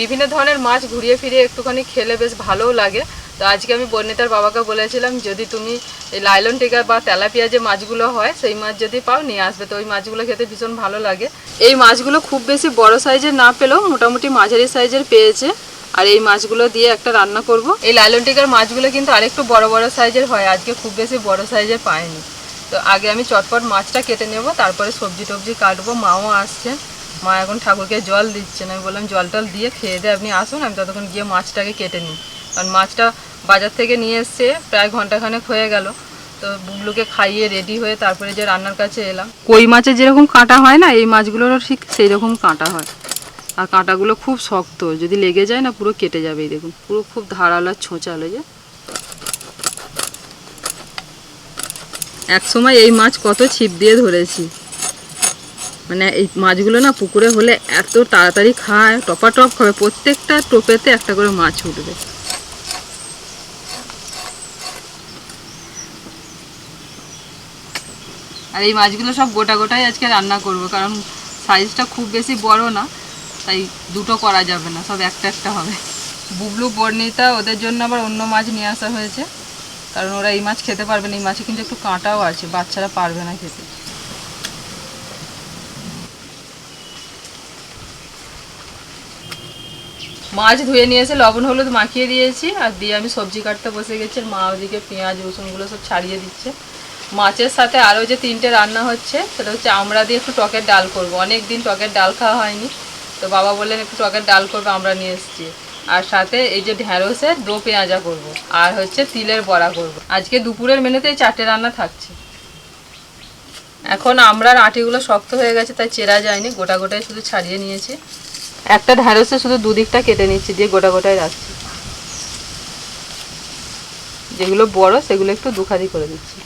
বিভিন্ন ধরনের মাছ ঘুরিয়ে ফিরিয়ে একটুখানি খেলে বেশ ভালোও লাগে। তো আজকে আমি বর্ণিতার বাবাকে বলেছিলাম, যদি তুমি এই লাইলন টিকা বা তেলাপিয়া যে মাছগুলো হয়, সেই মাছ যদি পাও, নিয়ে আসবে। তো ওই মাছগুলো খেতে ভীষণ ভালো লাগে। এই মাছগুলো খুব বেশি বড় সাইজের না পেলেও মোটামুটি মাঝারি সাইজের পেয়েছে। আর এই মাছগুলো দিয়ে একটা রান্না করব। এই লাইলন টিকার মাছগুলো কিন্তু আরেকটু বড় বড় সাইজের হয়। আজকে খুব বেশি বড় সাইজের পাইনি তো আগে আমি চটপট মাছটা কেটে নেব, তারপরে সবজি টবজি কাটবো, মাও আসছে। মা এখন ঠাকুরকে জল দিচ্ছেন আমি বললাম, জল টল দিয়ে খেয়ে দিয়ে আপনি আসুন, আমি ততক্ষণ গিয়ে মাছটাকে কেটে নিই। কারণ মাছটা বাজার থেকে নিয়ে এসছে, প্রায় ঘন্টাখানেক হয়ে গেল। তো বুবলুকে খাইয়ে রেডি হয়ে তারপরে যে রান্নার কাছে এলাম। কই মাছের যেরকম কাঁটা হয় না, এই মাছগুলোরও ঠিক সেই রকম কাঁটা হয়। আর কাঁটাগুলো খুব শক্ত, যদি লেগে যায় না পুরো কেটে যাবে এই দেখুন, পুরো খুব ধারালো আর ছোঁচালো যে। এক সময় এই মাছ কত ছিপ দিয়ে ধরেছি। মানে এই মাছগুলো না পুকুরে হলে এত তাড়াতাড়ি খায়, টপা টপ খাবে, প্রত্যেকটা টোপেতে একটা করে মাছ উঠবে। আর এই মাছগুলো সব গোটা গোটাই আজকে রান্না করব, কারণ সাইজটা খুব বেশি বড় না, তাই দুটো করা যাবে না, সব একটা একটা হবে। বুবলু, বর্ণিতা, ওদের জন্য আবার অন্য মাছ নিয়ে আসা হয়েছে, কারণ ওরা এই মাছ খেতে পারবে না, এই মাছে কিন্তু একটু কাঁটাও আছে, বাচ্চারা পারবে না খেতে। মাছ ধুয়ে নিয়ে এসে লবণ, হলুদ মাখিয়ে দিয়েছি, আর দিয়ে আমি সবজি কাটতে বসে গেছি মা ওদিকে পেঁয়াজ, রসুনগুলো সব ছাড়িয়ে দিচ্ছে। মাছের সাথে আরও যে তিনটে রান্না হচ্ছে, সেটা হচ্ছে আমরা দিয়ে একটু টকের ডাল করব। অনেক দিন টকের ডাল খাওয়া হয়নি, তো বাবা বললেন একটু টকের ডাল করব, আমরা নিয়ে এসেছি। আর সাথে এই যে ঢ্যাঁড়সের ডো পেঁয়াজা করব, আর হচ্ছে তিলের বড়া করব। আজকে দুপুরের মেনুতে এই চারটে রান্না থাকছে। এখন আমরা আটিগুলো শক্ত হয়ে গেছে, তাই চেরা যায়নি, গোটা গোটাই শুধু ছাড়িয়ে নিয়েছি। একটা ঢ্যাঁড়সে শুধু দুদিকটা কেটে নিচ্ছি দিয়ে গোটা গোটাই রাখছি। যেগুলো বড় সেগুলো একটু দুখাদি করে দিচ্ছি।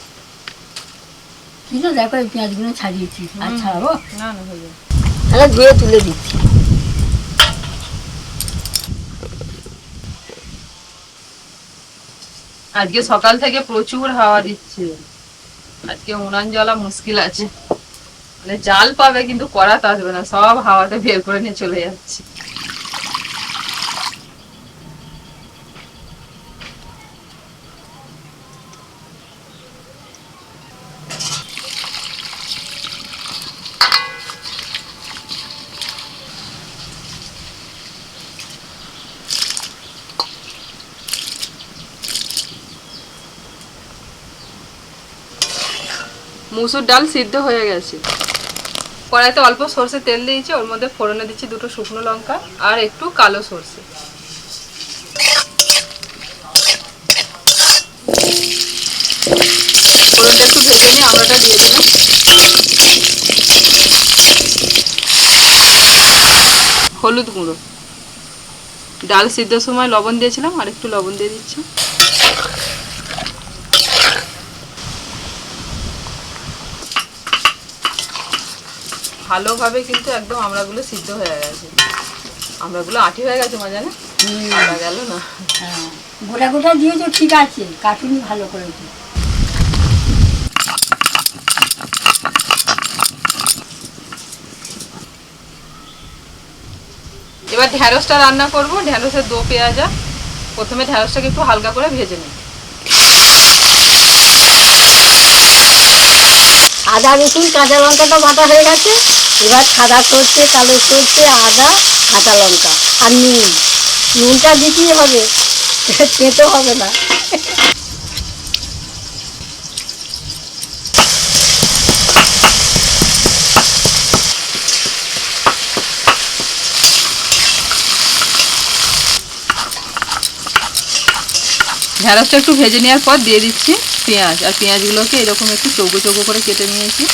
কিন্তু দেখো এই পেঁয়াজগুলো ছাড়িয়েছি। আর ছাড়াবো? না না হয়ে যাবে। তাহলে ধুয়ে তুলে দিচ্ছি। আজকে সকাল থেকে প্রচুর হাওয়া দিচ্ছে। আজকে উনান জ্বলা মুশকিল আছে। মানে জাল পাবে কিন্তু করাতে আসবে না, সব হাওয়াতে বের করে নিয়ে চলে যাচ্ছে। মুসুর ডাল সিদ্ধ হয়ে গেছে। কড়াইতে অল্প সর্ষে তেল দিয়েছি, ওর মধ্যে ফোড়নে দিচ্ছি দুটো শুকনো লঙ্কা আর একটু কালো সর্ষে। ফোড়নটা একটু ভেজে নিয়ে আমড়াটা দিয়ে দিলাম। হলুদ গুঁড়ো। ডাল সিদ্ধর সময় লবণ দিয়েছিলাম, আর একটু লবণ দিয়ে দিচ্ছি। ভালোভাবে কিন্তু একদম আমড়াগুলো সিদ্ধ হয়ে গেছে। আমড়াগুলো আঠি হয়ে গেছে মজা না কাটা গেল না। হ্যাঁ। গোটা গোটা দিয়েছ ঠিক আছে। কাটুনি ভালো করেছ এবার ঢ্যাঁড়সটা রান্না করব। ঢ্যাঁড়সের দো পেঁয়াজা প্রথমে ঢ্যাঁড়সটাকে একটু হালকা করে ভেজে নিই আদা রসুন কাঁচা লঙ্কাটা বাটা হয়ে গেছে। এবার সাদা সর্ষে, কালো সর্ষে, আদা, কাঁচা লঙ্কা আর নুন। নুনটা দিতেই হবে। তেতো হবে না। ঢ্যাঁড়সটা একটু ভেজে নেওয়ার পর দিয়ে দিচ্ছি পেঁয়াজ। আর পেঁয়াজগুলোকে এরকম একটু চৌকো চৌকো করে কেটে নিয়েছি।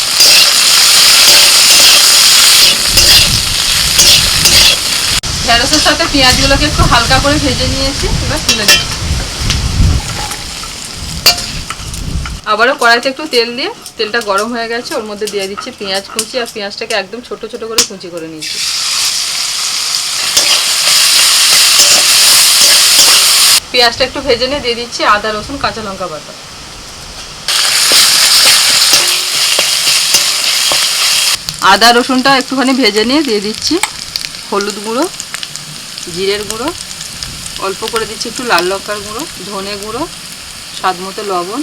ঢ্যাঁড়সের সাথে পেঁয়াজগুলোকে একটু হালকা করে ভেজে নিয়েছি, এবার তুলে দিচ্ছি আবারও কড়াইতে একটু তেল দিয়ে, তেলটা গরম হয়ে গেছে, ওর মধ্যে দিয়ে দিচ্ছি পেঁয়াজ কুচি, আর পেঁয়াজটাকে একদম ছোট ছোট করে কুচি করে নিয়েছি। পেঁয়াজটা একটু ভেজে নিয়ে দিয়ে দিচ্ছি আদা, রসুন, কাঁচা লঙ্কা বাটা। আদা, রসুনটা একটুখানি ভেজে নিয়ে দিয়ে দিচ্ছি হলুদ গুঁড়ো। জিরের গুঁড়ো, অল্প করে দিচ্ছি একটু লাল লঙ্কার গুঁড়ো, ধনে গুঁড়ো, স্বাদ মতো লবণ।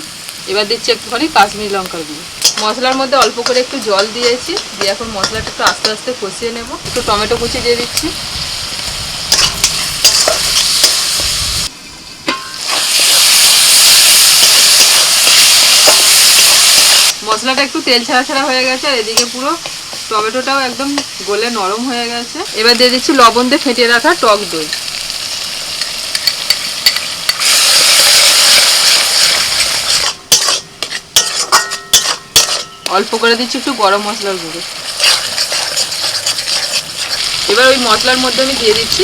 এবার দিচ্ছি একটুখানি কাশ্মীরি লঙ্কার গুঁড়ো। মশলার মধ্যে অল্প করে একটু জল দিয়েছি, দিয়ে এখন মশলাটা একটু আস্তে আস্তে কষিয়ে নেব। একটু টমেটো কুচি দিয়ে দিচ্ছি। মশলাটা একটু তেল ছাড়া ছাড়া হয়ে গেছে, আর এদিকে পুরো টমেটোটাও একদম গলে নরম হয়ে গেছে। এবার দিয়ে দিচ্ছি লবণ দিয়ে ফেটিয়ে রাখা টক দই। অল্প করে দিচ্ছি একটু গরম মশলার গুঁড়ো। এবার ওই মশলার মধ্যে আমি দিয়ে দিচ্ছি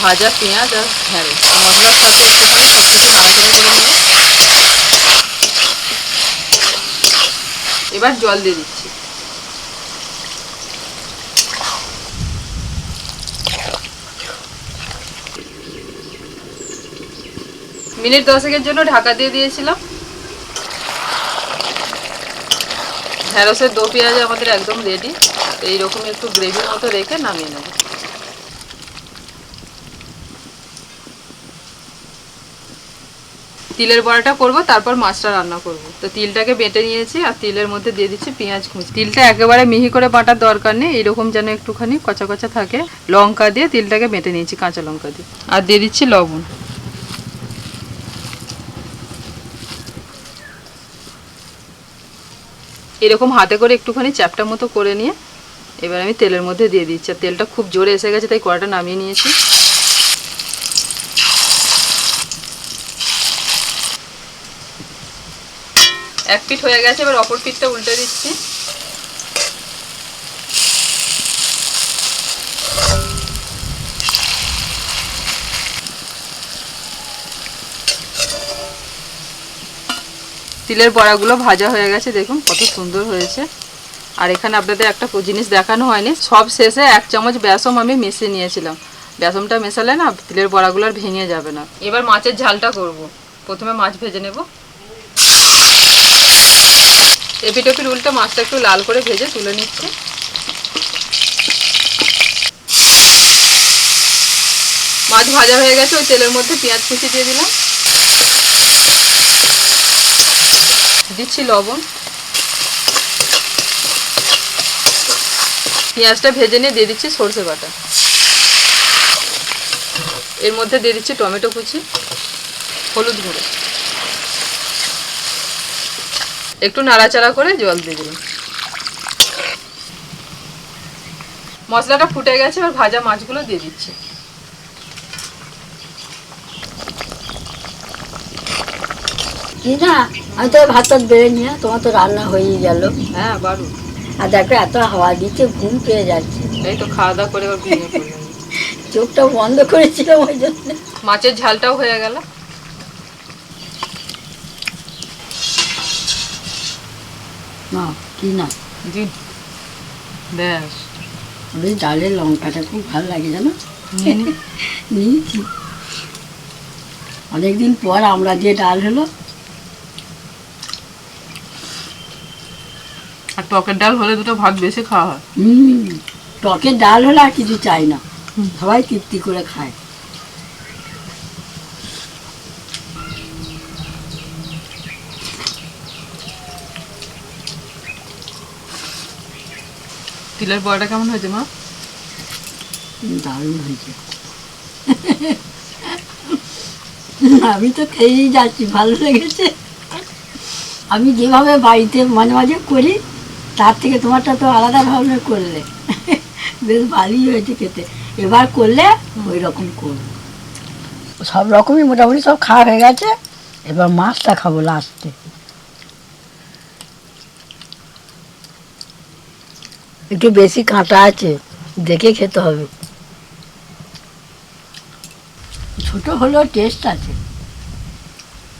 ভাজা পেঁয়াজ আর ঢ্যাঁড়স মশলার সাথে একটুখানি সব কিছু নাড়াচাড়া করে নেব এবার জল দিয়ে দিচ্ছি। মিনিট দশেকের জন্য ঢাকা দিয়ে দিয়েছিলাম। ঢ্যাঁড়সের দো পেঁয়াজ আমাদের একদম রেডি এইরকম একটু গ্রেভির মতো রেখে নামিয়ে নেব। তিলের বড়াটা করব, তারপর মাছটা রান্না করব। তো তিলটাকে বেটে নিয়েছি আর তিলের মধ্যে দিয়ে দিচ্ছি পেঁয়াজ কুচি। তিলটা একেবারে মিহি করে বাটার দরকার নেই এরকম যেন একটুখানি কচা কচা থাকে। লঙ্কা দিয়ে তিলটাকে বেটে নিয়েছি, কাঁচা লঙ্কা দিয়ে। আর দিয়ে দিচ্ছি লবণ। এরকম হাতে করে একটুখানি চ্যাপটা মতো করে নিয়ে এবার আমি তেলের মধ্যে দিয়ে দিচ্ছি। আর তেলটা খুব জোরে এসে গেছে, তাই কড়াটা নামিয়ে নিয়েছি। এক পিঠ হয়ে গেছে, এবার অপর পিঠটা উল্টে দিচ্ছি। তিলের বড়াগুলো ভাজা হয়ে গেছে, দেখুন কত সুন্দর হয়েছে। আর এখানে আপনাদের একটা জিনিস দেখানো হয়নি, সব শেষে এক চামচ বেসম আমি মিশিয়ে নিয়েছিলাম। বেসমটা মেশালে না তিলের বড়াগুলো আর ভেঙে যাবে না। এবার মাছের ঝালটা করব। প্রথমে মাছ ভেজে নেব। এপিটোপির উল্টে মাছটা একটু লাল করে ভেজে তুলে নিচ্ছে। মাছ ভাজা হয়ে গেছে, ওই তেলের মধ্যে পেঁয়াজ কুচি দিয়ে দিলাম। দিচ্ছি লবণ। পেঁয়াজটা ভেজে নিয়ে দিয়ে দিচ্ছি সর্ষে বাটা। এর মধ্যে দিয়ে দিচ্ছি টমেটো কুচি, হলুদ গুঁড়ো। একটু নাড়াচাড়া করে জল দিয়ে দিলাম। মশলাটা ফুটে গেছে, এবার ভাজা মাছগুলো দিয়ে দিচ্ছি। কি না আমি তো ভাত টাত বেড়ে নিয়ে তোমার তো রান্না হয়েই গেল। হ্যাঁ বারু আর দেখো এত হাওয়া দিচ্ছে ঘুম পেয়ে যাচ্ছে। এই তো খাওয়া দাওয়া করে চোখটা বন্ধ করেছিলাম ওই জন্য। মাছের ঝালটাও হয়ে গেল। না কি না? জি। ব্যাস। ওই ডালের লঙ্কাটা খুব ভালো লাগে জানো? নিয়েছি। অনেকদিন পর আমরা যে ডাল হলো টকের ডাল হলে দুটো ভাত বেশি খাওয়া হয়। হুম টকের ডাল হলে আর কিছু চাই না। সবাই তৃপ্তি করে খায়। তিলের বড়াটা কেমন হয়েছে মা? দারুণ হয়েছে। আমি তো খেয়েই যাচ্ছি ভালো লেগেছে। আমি যেভাবে বাড়িতে মাঝে মাঝে করি তার থেকে তোমারটা তো আলাদা ধরনের করলে। বেশ ভালোই হয়েছে খেতে। এবার করলে ওই রকম করব। সব রকমই মোটামুটি সব খাওয়া হয়ে গেছে। এবার মাছটা খাব লাস্টে একটু বেশি কাঁটা আছে, দেখে খেতে হবে। ছোট হলেও টেস্ট আছে।